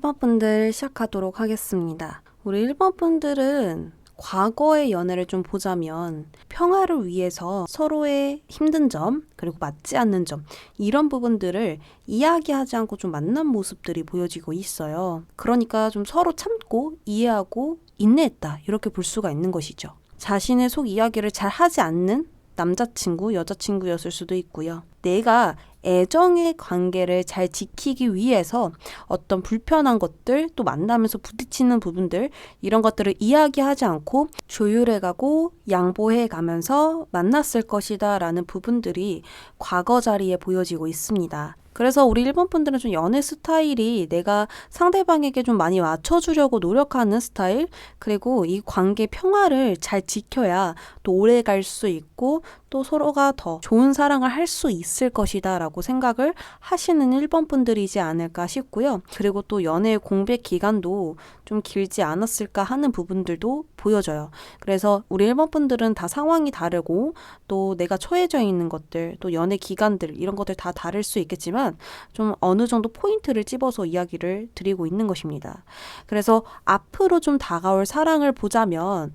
1번 분들 시작하도록 하겠습니다. 우리 1번 분들은 과거의 연애를 좀 보자면 평화를 위해서 서로의 힘든 점, 그리고 맞지 않는 점, 이런 부분들을 이야기하지 않고 좀 만난 모습들이 보여지고 있어요. 그러니까 좀 서로 참고 이해하고 인내했다. 이렇게 볼 수가 있는 것이죠. 자신의 속 이야기를 잘 하지 않는 남자친구, 여자친구였을 수도 있고요. 내가 애정의 관계를 잘 지키기 위해서 어떤 불편한 것들, 또 만나면서 부딪히는 부분들, 이런 것들을 이야기하지 않고 조율해 가고 양보해 가면서 만났을 것이다 라는 부분들이 과거 자리에 보여지고 있습니다. 그래서 우리 일본 분들은 좀 연애 스타일이 내가 상대방에게 좀 많이 맞춰주려고 노력하는 스타일, 그리고 이 관계 평화를 잘 지켜야 또 오래 갈 수 있고 또 서로가 더 좋은 사랑을 할 수 있을 것이다 라고 생각을 하시는 일본 분들이지 않을까 싶고요. 그리고 또 연애 공백 기간도 좀 길지 않았을까 하는 부분들도 보여져요. 그래서 우리 일본 분들은 다 상황이 다르고 또 내가 처해져 있는 것들, 또 연애 기간들 이런 것들 다 다를 수 있겠지만 좀 어느 정도 포인트를 집어서 이야기를 드리고 있는 것입니다. 그래서 앞으로 좀 다가올 사랑을 보자면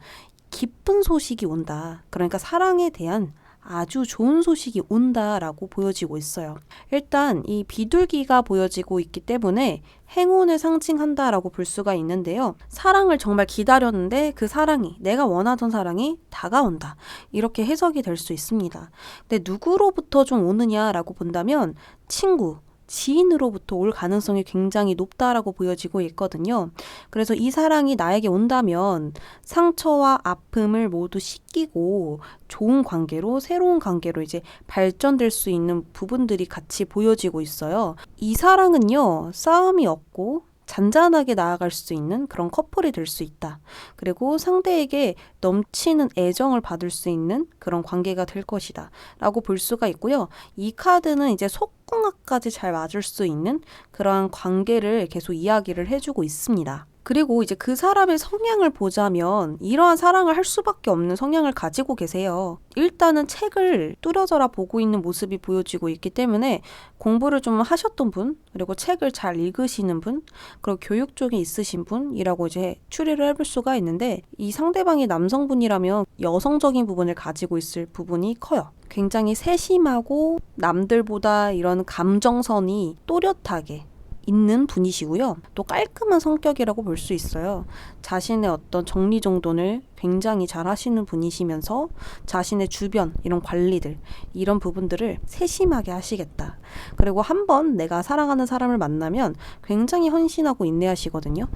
기쁜 소식이 온다. 그러니까 사랑에 대한 아주 좋은 소식이 온다라고 보여지고 있어요. 일단 이 비둘기가 보여지고 있기 때문에 행운을 상징한다라고 볼 수가 있는데요. 사랑을 정말 기다렸는데 그 사랑이 내가 원하던 사랑이 다가온다. 이렇게 해석이 될 수 있습니다. 근데 누구로부터 좀 오느냐라고 본다면 친구, 지인으로부터 올 가능성이 굉장히 높다라고 보여지고 있거든요. 그래서 이 사랑이 나에게 온다면 상처와 아픔을 모두 씻기고 좋은 관계로 새로운 관계로 이제 발전될 수 있는 부분들이 같이 보여지고 있어요. 이 사랑은요, 싸움이 없고 잔잔하게 나아갈 수 있는 그런 커플이 될 수 있다. 그리고 상대에게 넘치는 애정을 받을 수 있는 그런 관계가 될 것이다. 라고 볼 수가 있고요. 이 카드는 이제 속궁합까지 잘 맞을 수 있는 그러한 관계를 계속 이야기를 해주고 있습니다. 그리고 이제 그 사람의 성향을 보자면 이러한 사랑을 할 수밖에 없는 성향을 가지고 계세요. 일단은 책을 뚜려져라 보고 있는 모습이 보여지고 있기 때문에 공부를 좀 하셨던 분, 그리고 책을 잘 읽으시는 분, 그리고 교육 쪽에 있으신 분이라고 이제 추리를 해볼 수가 있는데 이 상대방이 남성분이라면 여성적인 부분을 가지고 있을 부분이 커요. 굉장히 세심하고 남들보다 이런 감정선이 또렷하게 있는 분이시고요. 또 깔끔한 성격이라고 볼 수 있어요. 자신의 어떤 정리정돈을 굉장히 잘 하시는 분이시면서 자신의 주변 이런 관리들 이런 부분들을 세심하게 하시겠다. 그리고 한번 내가 사랑하는 사람을 만나면 굉장히 헌신하고 인내하시거든요.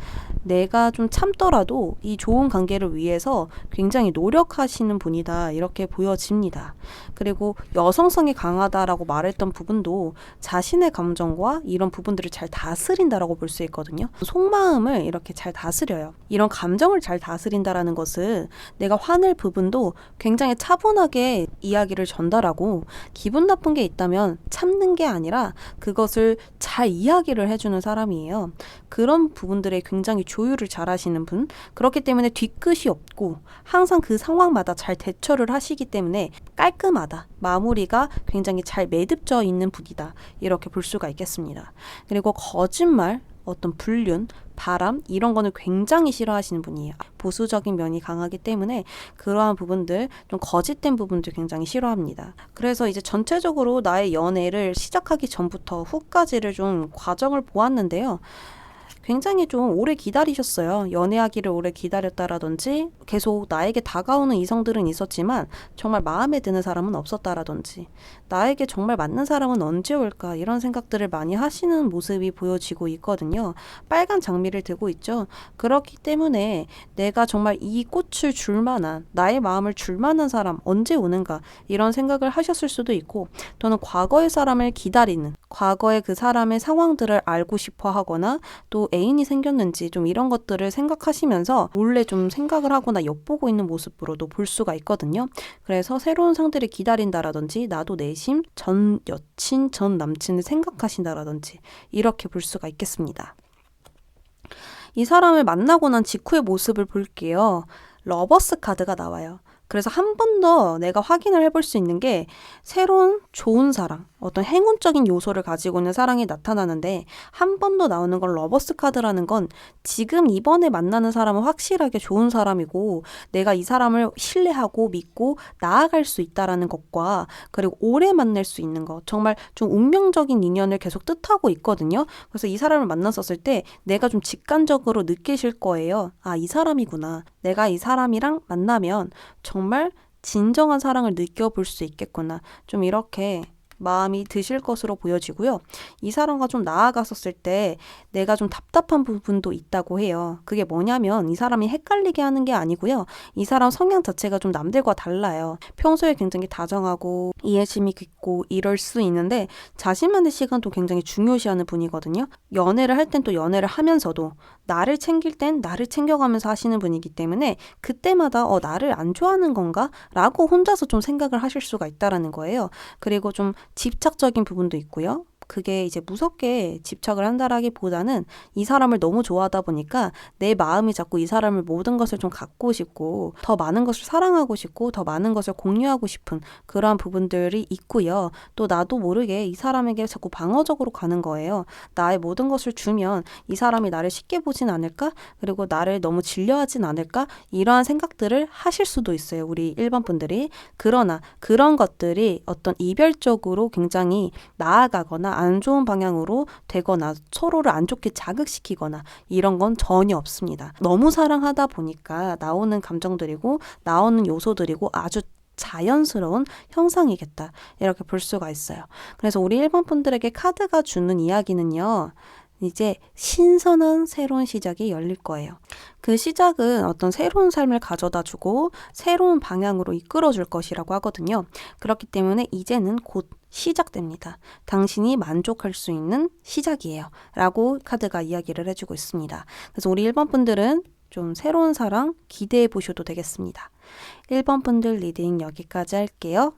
내가 좀 참더라도 이 좋은 관계를 위해서 굉장히 노력하시는 분이다. 이렇게 보여집니다. 그리고 여성성이 강하다라고 말했던 부분도 자신의 감정과 이런 부분들을 잘 다스린다라고 볼 수 있거든요. 속마음을 이렇게 잘 다스려요. 이런 감정을 잘 다스린다라는 것은 내가 화낼 부분도 굉장히 차분하게 이야기를 전달하고 기분 나쁜 게 있다면 참는 게 아니라 그것을 잘 이야기를 해주는 사람이에요. 그런 부분들에 굉장히 조율을 잘 하시는 분. 그렇기 때문에 뒤끝이 없고 항상 그 상황마다 잘 대처를 하시기 때문에 깔끔하다. 마무리가 굉장히 잘 매듭져 있는 분이다. 이렇게 볼 수가 있겠습니다. 그리고 거짓말, 어떤 불륜, 바람 이런 거는 굉장히 싫어하시는 분이에요. 보수적인 면이 강하기 때문에 그러한 부분들 좀 거짓된 부분들 굉장히 싫어합니다. 그래서 이제 전체적으로 나의 연애를 시작하기 전부터 후까지를 좀 과정을 보았는데요. 굉장히 좀 오래 기다리셨어요. 연애하기를 오래 기다렸다라든지 계속 나에게 다가오는 이성들은 있었지만 정말 마음에 드는 사람은 없었다라든지 나에게 정말 맞는 사람은 언제 올까 이런 생각들을 많이 하시는 모습이 보여지고 있거든요. 빨간 장미를 들고 있죠. 그렇기 때문에 내가 정말 이 꽃을 줄 만한 나의 마음을 줄 만한 사람 언제 오는가 이런 생각을 하셨을 수도 있고 또는 과거의 사람을 기다리는 과거의 그 사람의 상황들을 알고 싶어 하거나 또 애인이 생겼는지 좀 이런 것들을 생각하시면서 몰래 좀 생각을 하거나 엿보고 있는 모습으로도 볼 수가 있거든요. 그래서 새로운 상대를 기다린다라든지 나도 내심 전 여친, 전 남친을 생각하신다라든지 이렇게 볼 수가 있겠습니다. 이 사람을 만나고 난 직후의 모습을 볼게요. 러버스 카드가 나와요. 그래서 한 번 더 내가 확인을 해볼 수 있는 게 새로운 좋은 사랑, 어떤 행운적인 요소를 가지고 있는 사랑이 나타나는데 한 번 더 나오는 건 러버스 카드라는 건 지금 이번에 만나는 사람은 확실하게 좋은 사람이고 내가 이 사람을 신뢰하고 믿고 나아갈 수 있다라는 것과 그리고 오래 만날 수 있는 것 정말 좀 운명적인 인연을 계속 뜻하고 있거든요. 그래서 이 사람을 만났었을 때 내가 좀 직관적으로 느끼실 거예요. 아, 이 사람이구나. 내가 이 사람이랑 만나면 정말 진정한 사랑을 느껴볼 수 있겠구나. 좀 이렇게 마음이 드실 것으로 보여지고요. 이 사람과 좀 나아갔었을 때 내가 좀 답답한 부분도 있다고 해요. 그게 뭐냐면 이 사람이 헷갈리게 하는 게 아니고요. 이 사람 성향 자체가 좀 남들과 달라요. 평소에 굉장히 다정하고 이해심이 깊고 이럴 수 있는데 자신만의 시간도 굉장히 중요시하는 분이거든요. 연애를 할 땐 또 연애를 하면서도 나를 챙길 땐 나를 챙겨가면서 하시는 분이기 때문에 그때마다 어 나를 안 좋아하는 건가? 라고 혼자서 좀 생각을 하실 수가 있다라는 거예요. 그리고 좀 집착적인 부분도 있고요. 그게 이제 무섭게 집착을 한다라기보다는 이 사람을 너무 좋아하다 보니까 내 마음이 자꾸 이 사람을 모든 것을 좀 갖고 싶고 더 많은 것을 사랑하고 싶고 더 많은 것을 공유하고 싶은 그러한 부분들이 있고요. 또 나도 모르게 이 사람에게 자꾸 방어적으로 가는 거예요. 나의 모든 것을 주면 이 사람이 나를 쉽게 보진 않을까? 그리고 나를 너무 질려하진 않을까? 이러한 생각들을 하실 수도 있어요. 우리 일반 분들이. 그러나 그런 것들이 어떤 이별적으로 굉장히 나아가거나 안 좋은 방향으로 되거나 서로를 안 좋게 자극시키거나 이런 건 전혀 없습니다. 너무 사랑하다 보니까 나오는 감정들이고 나오는 요소들이고 아주 자연스러운 형상이겠다. 이렇게 볼 수가 있어요. 그래서 우리 일반 분들에게 카드가 주는 이야기는요. 이제 신선한 새로운 시작이 열릴 거예요. 그 시작은 어떤 새로운 삶을 가져다 주고 새로운 방향으로 이끌어 줄 것이라고 하거든요. 그렇기 때문에 이제는 곧 시작됩니다. 당신이 만족할 수 있는 시작이에요. 라고 카드가 이야기를 해주고 있습니다. 그래서 우리 1번 분들은 좀 새로운 사랑 기대해 보셔도 되겠습니다. 1번 분들 리딩 여기까지 할게요.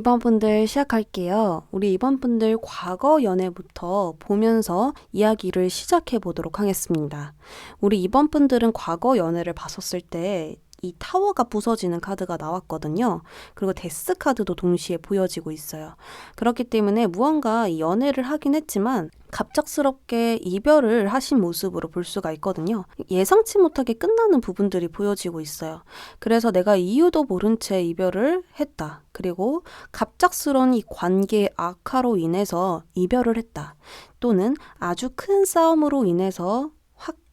2번 분들 시작할게요. 우리 2번 분들 과거 연애부터 보면서 이야기를 시작해 보도록 하겠습니다. 우리 2번 분들은 과거 연애를 봤었을 때 이 타워가 부서지는 카드가 나왔거든요. 그리고 데스 카드도 동시에 보여지고 있어요. 그렇기 때문에 무언가 연애를 하긴 했지만 갑작스럽게 이별을 하신 모습으로 볼 수가 있거든요. 예상치 못하게 끝나는 부분들이 보여지고 있어요. 그래서 내가 이유도 모른 채 이별을 했다. 그리고 갑작스러운 이 관계의 악화로 인해서 이별을 했다. 또는 아주 큰 싸움으로 인해서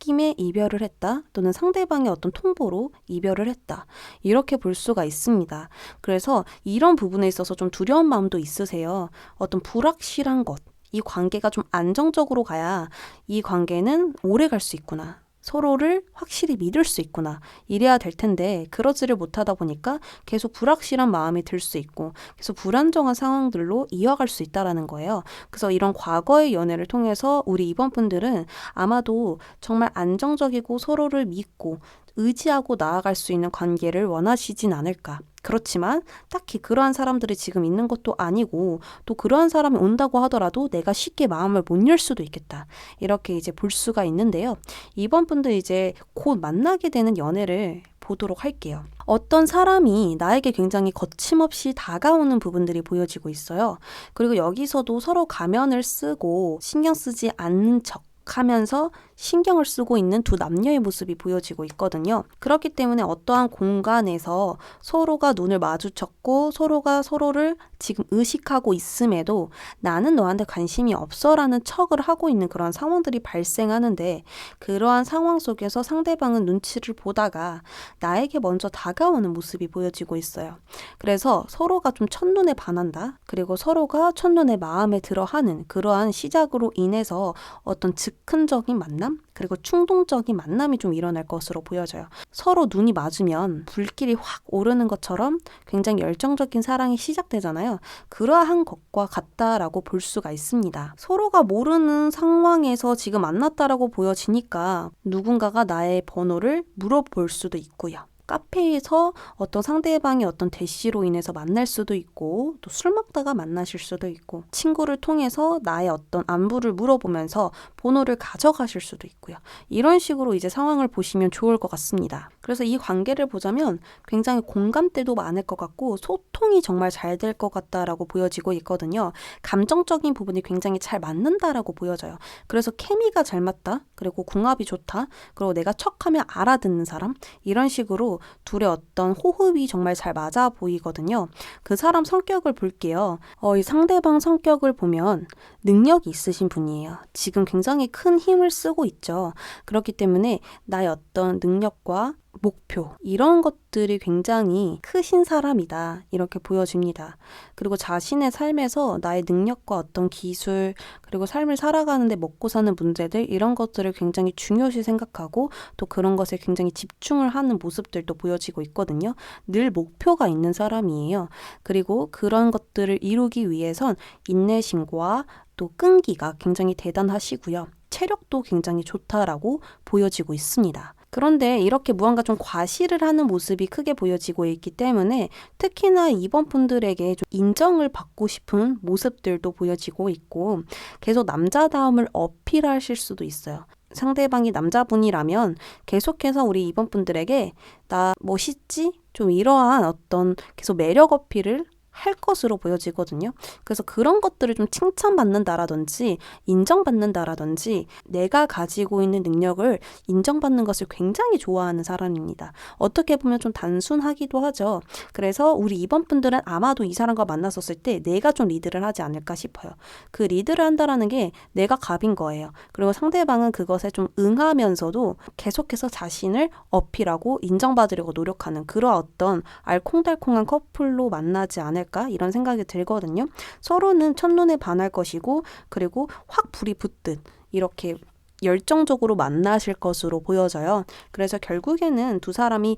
홧김에 이별을 했다 또는 상대방의 어떤 통보로 이별을 했다 이렇게 볼 수가 있습니다. 그래서 이런 부분에 있어서 좀 두려운 마음도 있으세요. 어떤 불확실한 것, 이 관계가 좀 안정적으로 가야 이 관계는 오래 갈 수 있구나. 서로를 확실히 믿을 수 있구나. 이래야 될 텐데, 그러지를 못하다 보니까 계속 불확실한 마음이 들 수 있고, 계속 불안정한 상황들로 이어갈 수 있다라는 거예요. 그래서 이런 과거의 연애를 통해서 우리 이번 분들은 아마도 정말 안정적이고 서로를 믿고 의지하고 나아갈 수 있는 관계를 원하시진 않을까. 그렇지만 딱히 그러한 사람들이 지금 있는 것도 아니고 또 그러한 사람이 온다고 하더라도 내가 쉽게 마음을 못 열 수도 있겠다. 이렇게 이제 볼 수가 있는데요. 이번 분들 이제 곧 만나게 되는 연애를 보도록 할게요. 어떤 사람이 나에게 굉장히 거침없이 다가오는 부분들이 보여지고 있어요. 그리고 여기서도 서로 가면을 쓰고 신경 쓰지 않는 척 하면서 신경을 쓰고 있는 두 남녀의 모습이 보여지고 있거든요. 그렇기 때문에 어떠한 공간에서 서로가 눈을 마주쳤고 서로가 서로를 지금 의식하고 있음에도 나는 너한테 관심이 없어라는 척을 하고 있는 그런 상황들이 발생하는데 그러한 상황 속에서 상대방은 눈치를 보다가 나에게 먼저 다가오는 모습이 보여지고 있어요. 그래서 서로가 좀 첫눈에 반한다. 그리고 서로가 첫눈에 마음에 들어 하는 그러한 시작으로 인해서 어떤 즉흥적인 만남? 그리고 충동적인 만남이 좀 일어날 것으로 보여져요. 서로 눈이 맞으면 불길이 확 오르는 것처럼 굉장히 열정적인 사랑이 시작되잖아요. 그러한 것과 같다라고 볼 수가 있습니다. 서로가 모르는 상황에서 지금 만났다라고 보여지니까 누군가가 나의 번호를 물어볼 수도 있고요. 카페에서 어떤 상대방의 어떤 대시로 인해서 만날 수도 있고 또 술 먹다가 만나실 수도 있고 친구를 통해서 나의 어떤 안부를 물어보면서 번호를 가져가실 수도 있고요. 이런 식으로 이제 상황을 보시면 좋을 것 같습니다. 그래서 이 관계를 보자면 굉장히 공감대도 많을 것 같고 소통이 정말 잘 될 것 같다라고 보여지고 있거든요. 감정적인 부분이 굉장히 잘 맞는다라고 보여져요. 그래서 케미가 잘 맞다. 그리고 궁합이 좋다. 그리고 내가 척하면 알아듣는 사람. 이런 식으로 둘의 어떤 호흡이 정말 잘 맞아 보이거든요. 그 사람 성격을 볼게요. 어, 이 상대방 성격을 보면 능력이 있으신 분이에요. 지금 굉장히 큰 힘을 쓰고 있죠. 그렇기 때문에 나의 어떤 능력과 목표, 이런 것들이 굉장히 크신 사람이다. 이렇게 보여집니다. 그리고 자신의 삶에서 나의 능력과 어떤 기술, 그리고 삶을 살아가는데 먹고 사는 문제들, 이런 것들을 굉장히 중요시 생각하고 또 그런 것에 굉장히 집중을 하는 모습들도 보여지고 있거든요. 늘 목표가 있는 사람이에요. 그리고 그런 것들을 이루기 위해선 인내심과 또 끈기가 굉장히 대단하시고요. 체력도 굉장히 좋다라고 보여지고 있습니다. 그런데 이렇게 무언가 좀 과시를 하는 모습이 크게 보여지고 있기 때문에 특히나 이번 분들에게 좀 인정을 받고 싶은 모습들도 보여지고 있고 계속 남자다움을 어필하실 수도 있어요. 상대방이 남자분이라면 계속해서 우리 이번 분들에게 나 멋있지? 좀 이러한 어떤 계속 매력 어필을 할 것으로 보여지거든요. 그래서 그런 것들을 좀 칭찬받는다라든지 인정받는다라든지 내가 가지고 있는 능력을 인정받는 것을 굉장히 좋아하는 사람입니다. 어떻게 보면 좀 단순하기도 하죠. 그래서 우리 이번 분들은 아마도 이 사람과 만났었을 때 내가 좀 리드를 하지 않을까 싶어요. 그 리드를 한다라는 게 내가 갑인 거예요. 그리고 상대방은 그것에 좀 응하면서도 계속해서 자신을 어필하고 인정받으려고 노력하는 그런 어떤 알콩달콩한 커플로 만나지 않을까 않을까 이런 생각이 들거든요. 서로는 첫눈에 반할 것이고 그리고 확 불이 붙듯 이렇게 열정적으로 만나실 것으로 보여져요. 그래서 결국에는 두 사람이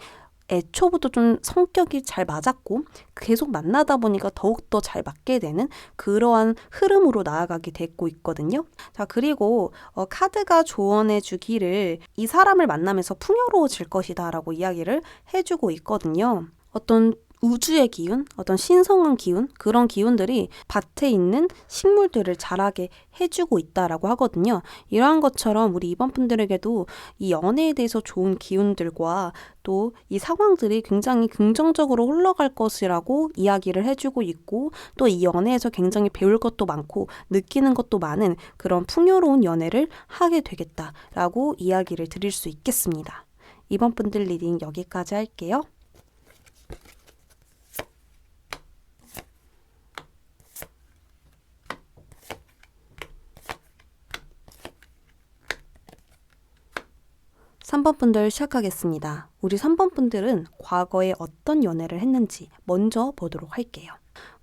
애초부터 좀 성격이 잘 맞았고 계속 만나다 보니까 더욱더 잘 맞게 되는 그러한 흐름으로 나아가게 됐고 있거든요. 자, 그리고 어, 카드가 조언해 주기를 이 사람을 만나면서 풍요로워질 것이다 라고 이야기를 해주고 있거든요. 어떤 우주의 기운, 어떤 신성한 기운, 그런 기운들이 밭에 있는 식물들을 자라게 해주고 있다라고 하거든요. 이러한 것처럼 우리 이번 분들에게도 이 연애에 대해서 좋은 기운들과 또 이 상황들이 굉장히 긍정적으로 흘러갈 것이라고 이야기를 해주고 있고 또 이 연애에서 굉장히 배울 것도 많고 느끼는 것도 많은 그런 풍요로운 연애를 하게 되겠다라고 이야기를 드릴 수 있겠습니다. 이번 분들 리딩 여기까지 할게요. 3번 분들 시작하겠습니다. 우리 3번 분들은 과거에 어떤 연애를 했는지 먼저 보도록 할게요.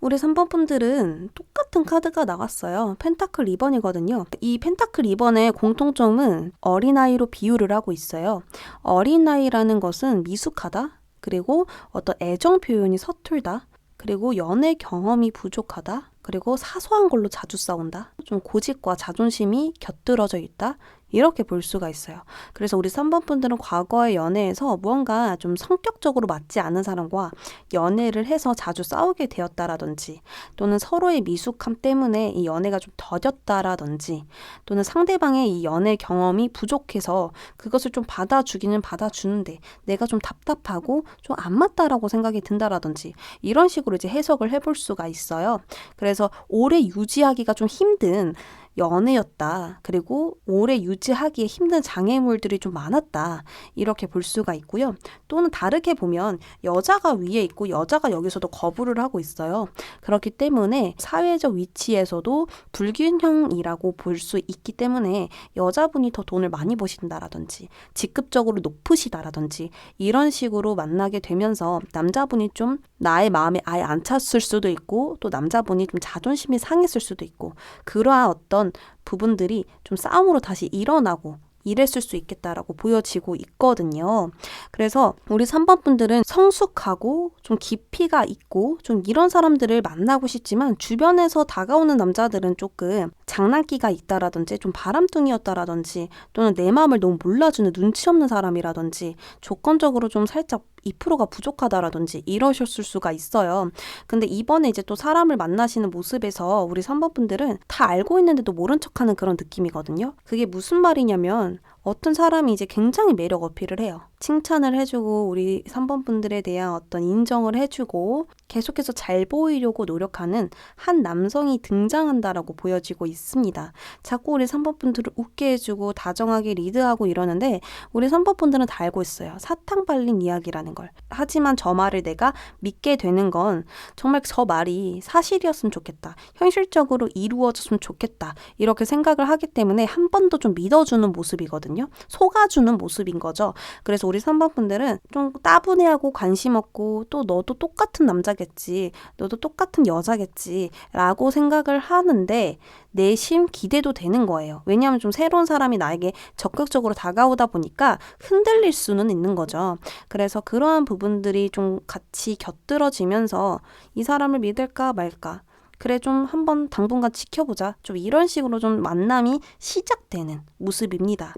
우리 3번 분들은 똑같은 카드가 나왔어요. 펜타클 2번이거든요. 이 펜타클 2번의 공통점은 어린아이로 비유를 하고 있어요. 어린아이라는 것은 미숙하다. 그리고 어떤 애정 표현이 서툴다. 그리고 연애 경험이 부족하다. 그리고 사소한 걸로 자주 싸운다. 좀 고집과 자존심이 곁들어져 있다. 이렇게 볼 수가 있어요. 그래서 우리 3번 분들은 과거의 연애에서 무언가 좀 성격적으로 맞지 않은 사람과 연애를 해서 자주 싸우게 되었다라든지 또는 서로의 미숙함 때문에 이 연애가 좀 더뎠다라든지 또는 상대방의 이 연애 경험이 부족해서 그것을 좀 받아주기는 받아주는데 내가 좀 답답하고 좀 안 맞다라고 생각이 든다라든지 이런 식으로 이제 해석을 해볼 수가 있어요. 그래서 오래 유지하기가 좀 힘든 연애였다. 그리고 오래 유지하기에 힘든 장애물들이 좀 많았다. 이렇게 볼 수가 있고요. 또는 다르게 보면 여자가 위에 있고 여자가 여기서도 거부를 하고 있어요. 그렇기 때문에 사회적 위치에서도 불균형이라고 볼 수 있기 때문에 여자분이 더 돈을 많이 버신다라든지 직급적으로 높으시다라든지 이런 식으로 만나게 되면서 남자분이 좀 나의 마음에 아예 안 찼을 수도 있고 또 남자분이 좀 자존심이 상했을 수도 있고 그러한 어떤 부분들이 좀 싸움으로 다시 일어나고 이랬을 수 있겠다라고 보여지고 있거든요. 그래서 우리 3번 분들은 성숙하고 좀 깊이가 있고 좀 이런 사람들을 만나고 싶지만 주변에서 다가오는 남자들은 조금 장난기가 있다라든지 좀 바람둥이였다라든지 또는 내 마음을 너무 몰라주는 눈치 없는 사람이라든지 조건적으로 좀 살짝 2%가 부족하다라든지 이러셨을 수가 있어요. 근데 이번에 이제 또 사람을 만나시는 모습에서 우리 3번 분들은 다 알고 있는데도 모른 척 하는 그런 느낌이거든요. 그게 무슨 말이냐면 어떤 사람이 이제 굉장히 매력 어필을 해요. 칭찬을 해주고 우리 3번 분들에 대한 어떤 인정을 해주고 계속해서 잘 보이려고 노력하는 한 남성이 등장한다라고 보여지고 있습니다. 자꾸 우리 3번 분들을 웃게 해주고 다정하게 리드하고 이러는데 우리 3번 분들은 다 알고 있어요. 사탕 발린 이야기라는 걸. 하지만 저 말을 내가 믿게 되는 건 정말 저 말이 사실이었으면 좋겠다. 현실적으로 이루어졌으면 좋겠다. 이렇게 생각을 하기 때문에 한 번 더 좀 믿어주는 모습이거든요. 속아주는 모습인 거죠. 그래서 우리 3번 분들은 좀 따분해하고 관심 없고 또 너도 똑같은 남자겠지. 너도 똑같은 여자겠지. 라고 생각을 하는데 내심 기대도 되는 거예요. 왜냐하면 좀 새로운 사람이 나에게 적극적으로 다가오다 보니까 흔들릴 수는 있는 거죠. 그래서 그러한 부분들이 좀 같이 곁들어지면서 이 사람을 믿을까 말까. 그래 좀 한번 당분간 지켜보자. 좀 이런 식으로 좀 만남이 시작되는 모습입니다.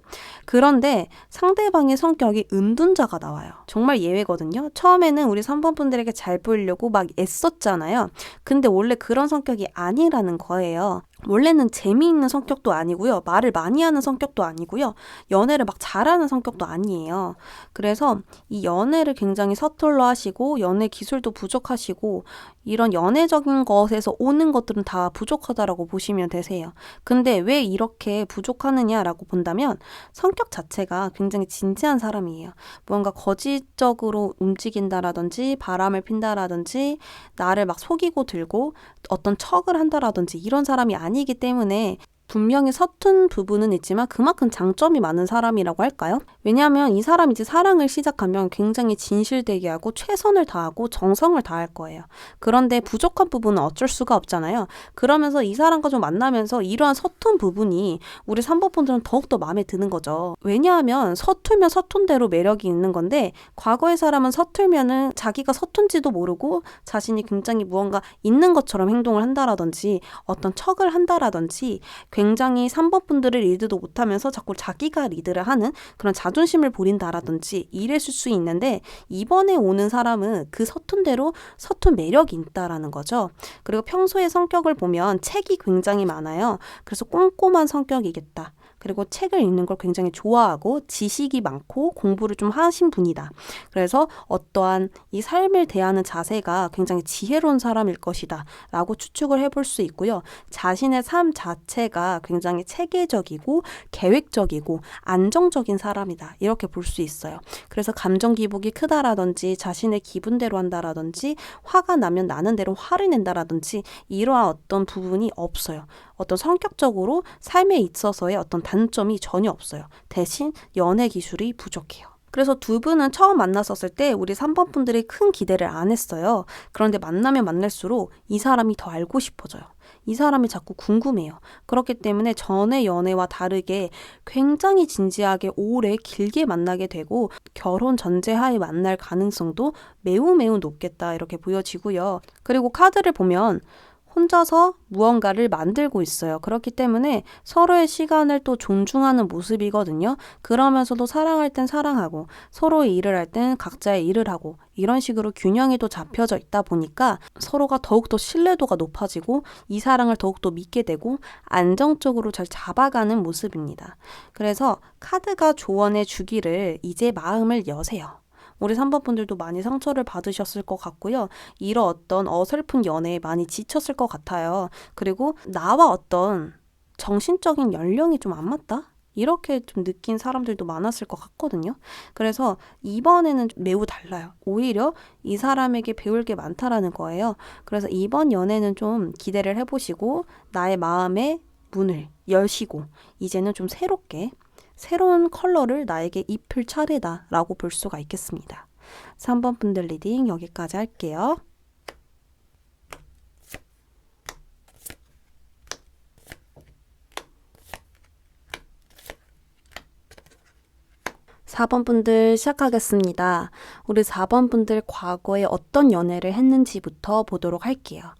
그런데 상대방의 성격이 은둔자가 나와요. 정말 예외거든요. 처음에는 우리 3번 분들에게 잘 보이려고 막 애썼잖아요. 근데 원래 그런 성격이 아니라는 거예요. 원래는 재미있는 성격도 아니고요. 말을 많이 하는 성격도 아니고요. 연애를 막 잘하는 성격도 아니에요. 그래서 이 연애를 굉장히 서툴러 하시고 연애 기술도 부족하시고 이런 연애적인 것에서 오는 것들은 다 부족하다라고 보시면 되세요. 근데 왜 이렇게 부족하느냐라고 본다면 성격 자체가 굉장히 진지한 사람이에요. 뭔가 거짓적으로 움직인다라든지 바람을 핀다라든지 나를 막 속이고 들고 어떤 척을 한다라든지 이런 사람이 아니 기 때문에 분명히 서툰 부분은 있지만 그만큼 장점이 많은 사람이라고 할까요? 왜냐하면 이 사람이 이제 사랑을 시작하면 굉장히 진실되게 하고 최선을 다하고 정성을 다할 거예요. 그런데 부족한 부분은 어쩔 수가 없잖아요. 그러면서 이 사람과 좀 만나면서 이러한 서툰 부분이 우리 3번 분들은 더욱더 마음에 드는 거죠. 왜냐하면 서툴면 서툰 대로 매력이 있는 건데 과거의 사람은 서툴면은 자기가 서툰지도 모르고 자신이 굉장히 무언가 있는 것처럼 행동을 한다라든지 어떤 척을 한다라든지 굉장히 3번 분들을 리드도 못하면서 자꾸 자기가 리드를 하는 그런 자존심을 부린다라든지 이랬을 수 있는데 이번에 오는 사람은 그 서툰 대로 서툰 매력이 있다라는 거죠. 그리고 평소의 성격을 보면 책이 굉장히 많아요. 그래서 꼼꼼한 성격이겠다. 그리고 책을 읽는 걸 굉장히 좋아하고 지식이 많고 공부를 좀 하신 분이다. 그래서 어떠한 이 삶을 대하는 자세가 굉장히 지혜로운 사람일 것이다. 라고 추측을 해볼 수 있고요. 자신의 삶 자체가 굉장히 체계적이고 계획적이고 안정적인 사람이다. 이렇게 볼 수 있어요. 그래서 감정 기복이 크다라든지 자신의 기분대로 한다라든지 화가 나면 나는 대로 화를 낸다라든지 이러한 어떤 부분이 없어요. 어떤 성격적으로 삶에 있어서의 어떤 단점이 전혀 없어요. 대신 연애 기술이 부족해요. 그래서 두 분은 처음 만났었을 때 우리 3번 분들이 큰 기대를 안 했어요. 그런데 만나면 만날수록 이 사람이 더 알고 싶어져요. 이 사람이 자꾸 궁금해요. 그렇기 때문에 전의 연애와 다르게 굉장히 진지하게 오래 길게 만나게 되고 결혼 전제하에 만날 가능성도 매우 매우 높겠다 이렇게 보여지고요. 그리고 카드를 보면 혼자서 무언가를 만들고 있어요. 그렇기 때문에 서로의 시간을 또 존중하는 모습이거든요. 그러면서도 사랑할 땐 사랑하고 서로의 일을 할 땐 각자의 일을 하고 이런 식으로 균형이 또 잡혀져 있다 보니까 서로가 더욱더 신뢰도가 높아지고 이 사랑을 더욱더 믿게 되고 안정적으로 잘 잡아가는 모습입니다. 그래서 카드가 조언해 주기를 이제 마음을 여세요. 우리 3번 분들도 많이 상처를 받으셨을 것 같고요. 이런 어떤 어설픈 연애에 많이 지쳤을 것 같아요. 그리고 나와 어떤 정신적인 연령이 좀 안 맞다? 이렇게 좀 느낀 사람들도 많았을 것 같거든요. 그래서 이번에는 매우 달라요. 오히려 이 사람에게 배울 게 많다라는 거예요. 그래서 이번 연애는 좀 기대를 해보시고 나의 마음의 문을 여시고 이제는 좀 새롭게 새로운 컬러를 나에게 입힐 차례다 라고 볼 수가 있겠습니다. 3번 분들 리딩 여기까지 할게요. (4번) 분들 시작하겠습니다. 우리 (4번) 분들 과거에 어떤 연애를 했는지부터 보도록 할게요.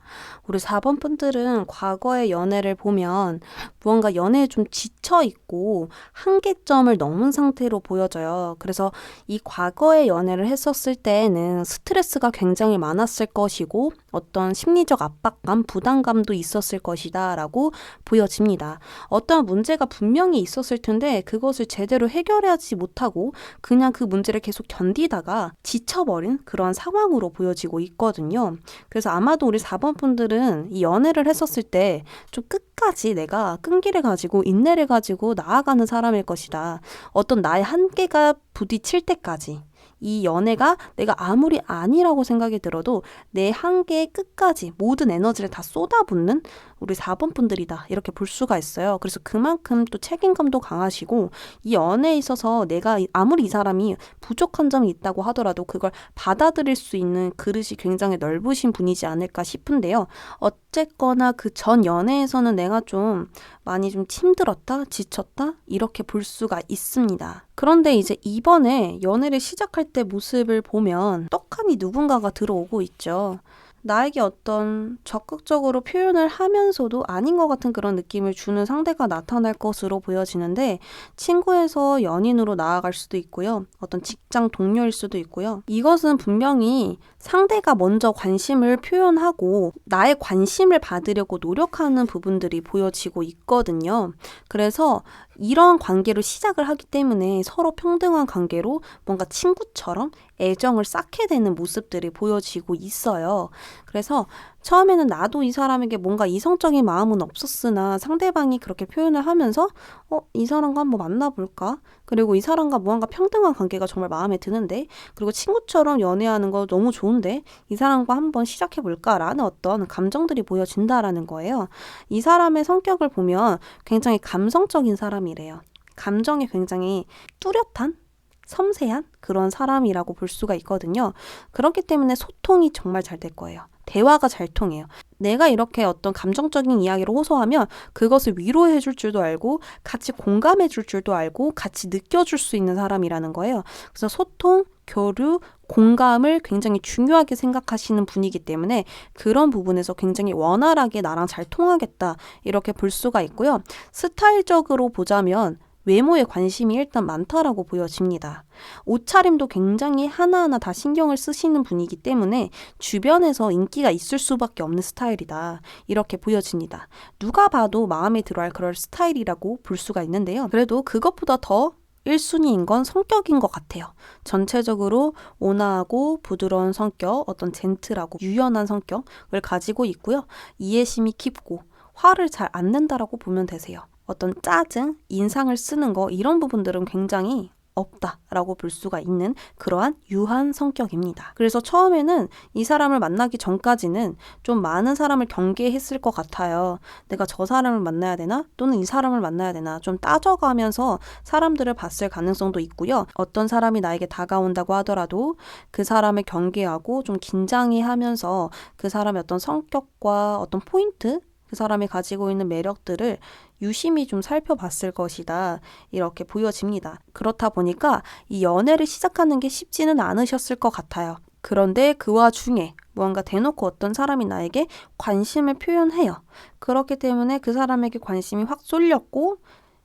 우리 4번 분들은 과거의 연애를 보면 무언가 연애에 좀 지쳐 있고 한계점을 넘은 상태로 보여져요. 그래서 이 과거의 연애를 했었을 때에는 스트레스가 굉장히 많았을 것이고 어떤 심리적 압박감, 부담감도 있었을 것이다 라고 보여집니다. 어떠한 문제가 분명히 있었을 텐데 그것을 제대로 해결하지 못하고 그냥 그 문제를 계속 견디다가 지쳐버린 그런 상황으로 보여지고 있거든요. 그래서 아마도 우리 4번 분들은 이 연애를 했었을 때 좀 끝까지 내가 끈기를 가지고 인내를 가지고 나아가는 사람일 것이다. 어떤 나의 한계가 부딪힐 때까지 이 연애가 내가 아무리 아니라고 생각이 들어도 내 한계의 끝까지 모든 에너지를 다 쏟아붓는 우리 4번 분들이다. 이렇게 볼 수가 있어요. 그래서 그만큼 또 책임감도 강하시고 이 연애에 있어서 내가 아무리 이 사람이 부족한 점이 있다고 하더라도 그걸 받아들일 수 있는 그릇이 굉장히 넓으신 분이지 않을까 싶은데요. 어 쨌거나 그 전 연애에서는 내가 좀 많이 좀 힘들었다, 지쳤다, 이렇게 볼 수가 있습니다. 그런데 이제 이번에 연애를 시작할 때 모습을 보면 떡하니 누군가가 들어오고 있죠. 나에게 어떤 적극적으로 표현을 하면서도 아닌 것 같은 그런 느낌을 주는 상대가 나타날 것으로 보여지는데 친구에서 연인으로 나아갈 수도 있고요. 어떤 직장 동료일 수도 있고요. 이것은 분명히 상대가 먼저 관심을 표현하고 나의 관심을 받으려고 노력하는 부분들이 보여지고 있거든요. 그래서 이런 관계로 시작을 하기 때문에 서로 평등한 관계로 뭔가 친구처럼 애정을 쌓게 되는 모습들이 보여지고 있어요. 그래서 처음에는 나도 이 사람에게 뭔가 이성적인 마음은 없었으나 상대방이 그렇게 표현을 하면서 어, 이 사람과 한번 만나볼까? 그리고 이 사람과 무언가 평등한 관계가 정말 마음에 드는데 그리고 친구처럼 연애하는 거 너무 좋은데 이 사람과 한번 시작해볼까라는 어떤 감정들이 보여진다라는 거예요. 이 사람의 성격을 보면 굉장히 감성적인 사람이래요. 감정이 굉장히 뚜렷한 섬세한 그런 사람이라고 볼 수가 있거든요. 그렇기 때문에 소통이 정말 잘 될 거예요. 대화가 잘 통해요. 내가 이렇게 어떤 감정적인 이야기를 호소하면 그것을 위로해 줄 줄도 알고 같이 공감해 줄 줄도 알고 같이 느껴줄 수 있는 사람이라는 거예요. 그래서 소통, 교류, 공감을 굉장히 중요하게 생각하시는 분이기 때문에 그런 부분에서 굉장히 원활하게 나랑 잘 통하겠다 이렇게 볼 수가 있고요. 스타일적으로 보자면 외모에 관심이 일단 많다라고 보여집니다. 옷차림도 굉장히 하나하나 다 신경을 쓰시는 분이기 때문에 주변에서 인기가 있을 수밖에 없는 스타일이다. 이렇게 보여집니다. 누가 봐도 마음에 들어할 그럴 스타일이라고 볼 수가 있는데요. 그래도 그것보다 더 1순위인 건 성격인 것 같아요. 전체적으로 온화하고 부드러운 성격, 어떤 젠틀하고 유연한 성격을 가지고 있고요. 이해심이 깊고 화를 잘 안 낸다라고 보면 되세요. 어떤 짜증, 인상을 쓰는 거 이런 부분들은 굉장히 없다라고 볼 수가 있는 그러한 유한 성격입니다. 그래서 처음에는 이 사람을 만나기 전까지는 좀 많은 사람을 경계했을 것 같아요. 내가 저 사람을 만나야 되나? 또는 이 사람을 만나야 되나? 좀 따져가면서 사람들을 봤을 가능성도 있고요. 어떤 사람이 나에게 다가온다고 하더라도 그 사람을 경계하고 좀 긴장해 하면서 그 사람의 어떤 성격과 어떤 포인트 그 사람이 가지고 있는 매력들을 유심히 좀 살펴봤을 것이다. 이렇게 보여집니다. 그렇다 보니까 이 연애를 시작하는 게 쉽지는 않으셨을 것 같아요. 그런데 그 와중에 무언가 대놓고 어떤 사람이 나에게 관심을 표현해요. 그렇기 때문에 그 사람에게 관심이 확 쏠렸고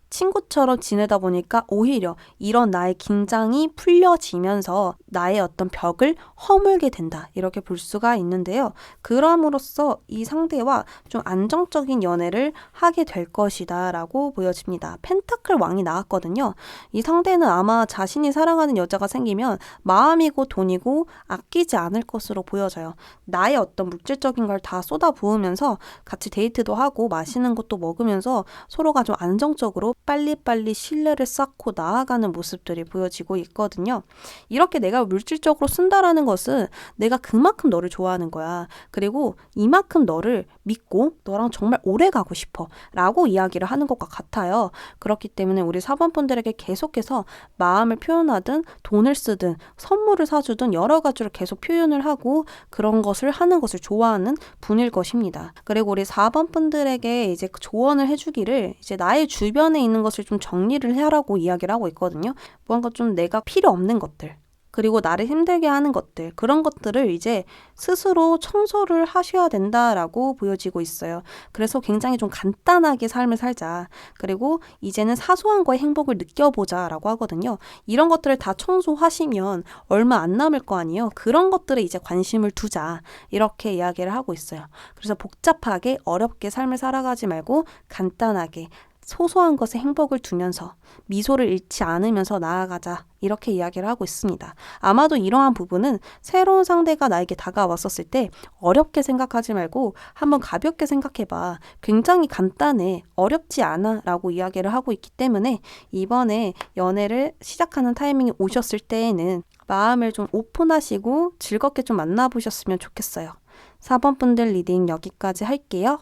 친구처럼 지내다 보니까 오히려 이런 나의 긴장이 풀려지면서 나의 어떤 벽을 허물게 된다. 이렇게 볼 수가 있는데요. 그럼으로써 이 상대와 좀 안정적인 연애를 하게 될 것이다. 라고 보여집니다. 펜타클 왕이 나왔거든요. 이 상대는 아마 자신이 사랑하는 여자가 생기면 마음이고 돈이고 아끼지 않을 것으로 보여져요. 나의 어떤 물질적인 걸 다 쏟아 부으면서 같이 데이트도 하고 맛있는 것도 먹으면서 서로가 좀 안정적으로 빨리빨리 신뢰를 쌓고 나아가는 모습들이 보여지고 있거든요. 이렇게 내가 물질적으로 쓴다라는 것은 내가 그만큼 너를 좋아하는 거야. 그리고 이만큼 너를 믿고 너랑 정말 오래 가고 싶어. 라고 이야기를 하는 것과 같아요. 그렇기 때문에 우리 사번분들에게 계속해서 마음을 표현하든 돈을 쓰든 선물을 사주든 여러 가지로 계속 표현을 하고 그런 것을 하는 것을 좋아하는 분일 것입니다. 그리고 우리 4번 분들에게 이제 조언을 해주기를 이제 나의 주변에 있는 것을 좀 정리를 해라고 이야기를 하고 있거든요. 뭔가 좀 내가 필요 없는 것들. 그리고 나를 힘들게 하는 것들, 그런 것들을 이제 스스로 청소를 하셔야 된다라고 보여지고 있어요. 그래서 굉장히 좀 간단하게 삶을 살자. 그리고 이제는 사소한 거에 행복을 느껴보자 라고 하거든요. 이런 것들을 다 청소하시면 얼마 안 남을 거 아니에요. 그런 것들에 이제 관심을 두자. 이렇게 이야기를 하고 있어요. 그래서 복잡하게 어렵게 삶을 살아가지 말고 간단하게 소소한 것에 행복을 두면서 미소를 잃지 않으면서 나아가자. 이렇게 이야기를 하고 있습니다. 아마도 이러한 부분은 새로운 상대가 나에게 다가왔었을 때 어렵게 생각하지 말고 한번 가볍게 생각해봐. 굉장히 간단해. 어렵지 않아. 라고 이야기를 하고 있기 때문에 이번에 연애를 시작하는 타이밍이 오셨을 때에는 마음을 좀 오픈하시고 즐겁게 좀 만나보셨으면 좋겠어요. 4번 분들 리딩 여기까지 할게요.